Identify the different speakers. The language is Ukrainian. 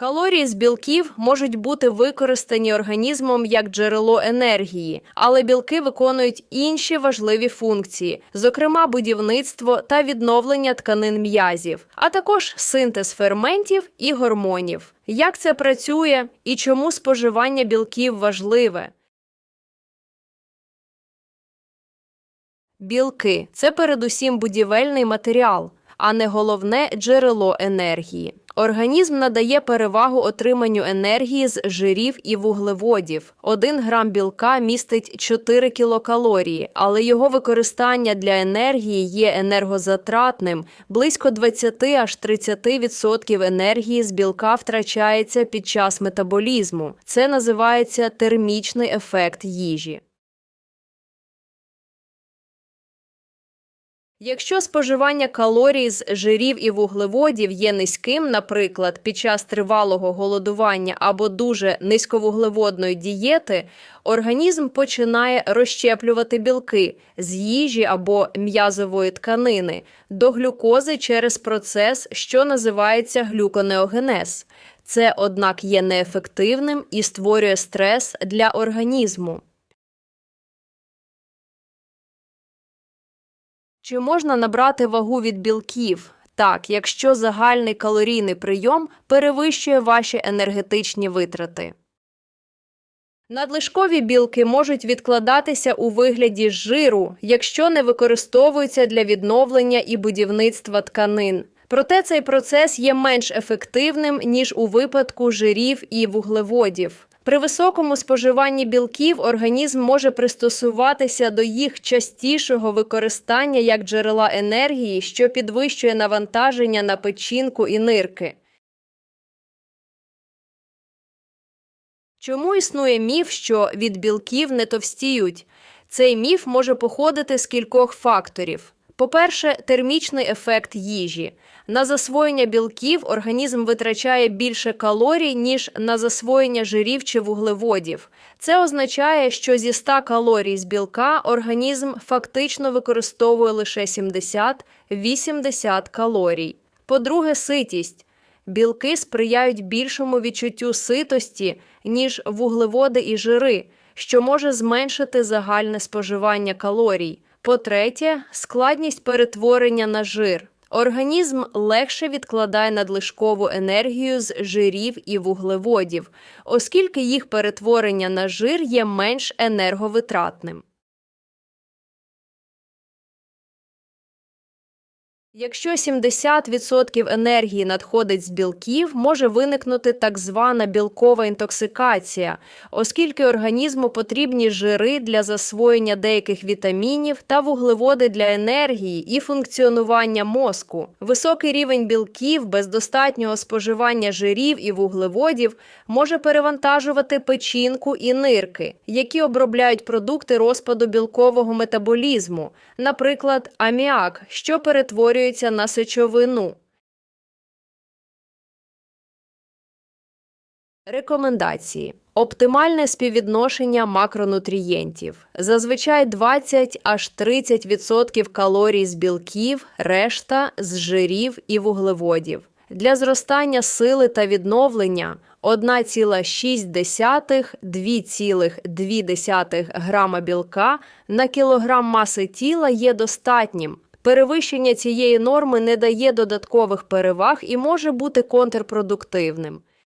Speaker 1: Калорії з білків можуть бути використані організмом як джерело енергії, але білки виконують інші важливі функції, зокрема будівництво та відновлення тканин м'язів, а також синтез ферментів і гормонів. Як це працює і чому споживання білків важливе? Білки це передусім будівельний матеріал, а не головне джерело енергії. Організм надає перевагу отриманню енергії з жирів і вуглеводів. Один грам білка містить 4 кілокалорії, але його використання для енергії є енергозатратним. Близько 20 аж 30% енергії з білка втрачається під час метаболізму. Це називається термічний ефект їжі. Якщо споживання калорій з жирів і вуглеводів є низьким, наприклад, під час тривалого голодування або дуже низьковуглеводної дієти, організм починає розщеплювати білки з їжі або м'язової тканини до глюкози через процес, що називається глюконеогенез. Це, однак, є неефективним і створює стрес для організму. Чи можна набрати вагу від білків? Так, якщо загальний калорійний прийом перевищує ваші енергетичні витрати. Надлишкові білки можуть відкладатися у вигляді жиру, якщо не використовуються для відновлення і будівництва тканин. Проте цей процес є менш ефективним, ніж у випадку жирів і вуглеводів. При високому споживанні білків організм може пристосуватися до їх частішого використання як джерела енергії, що підвищує навантаження на печінку і нирки. Чому існує міф, що від білків не товстіють? Цей міф може походити з кількох факторів. По-перше, термічний ефект їжі. На засвоєння білків організм витрачає більше калорій, ніж на засвоєння жирів чи вуглеводів. Це означає, що зі 100 калорій з білка організм фактично використовує лише 70-80 калорій. По-друге, ситість. Білки сприяють більшому відчуттю ситості, ніж вуглеводи і жири, що може зменшити загальне споживання калорій. По-третє, складність перетворення на жир. Організм легше відкладає надлишкову енергію з жирів і вуглеводів, оскільки їх перетворення на жир є менш енерговитратним. Якщо 70% енергії надходить з білків, може виникнути так звана білкова інтоксикація, оскільки організму потрібні жири для засвоєння деяких вітамінів та вуглеводи для енергії і функціонування мозку. Високий рівень білків без достатнього споживання жирів і вуглеводів може перевантажувати печінку і нирки, які обробляють продукти розпаду білкового метаболізму, наприклад, аміак, що перетворюється на сечовину. Рекомендації. Оптимальне співвідношення макронутрієнтів. Зазвичай 20 аж 30% калорій з білків, решта з жирів і вуглеводів. Для зростання сили та відновлення 1,6-2,2 грама білка на кілограм маси тіла є достатнім. Перевищення цієї норми не дає додаткових переваг і може бути контрпродуктивним.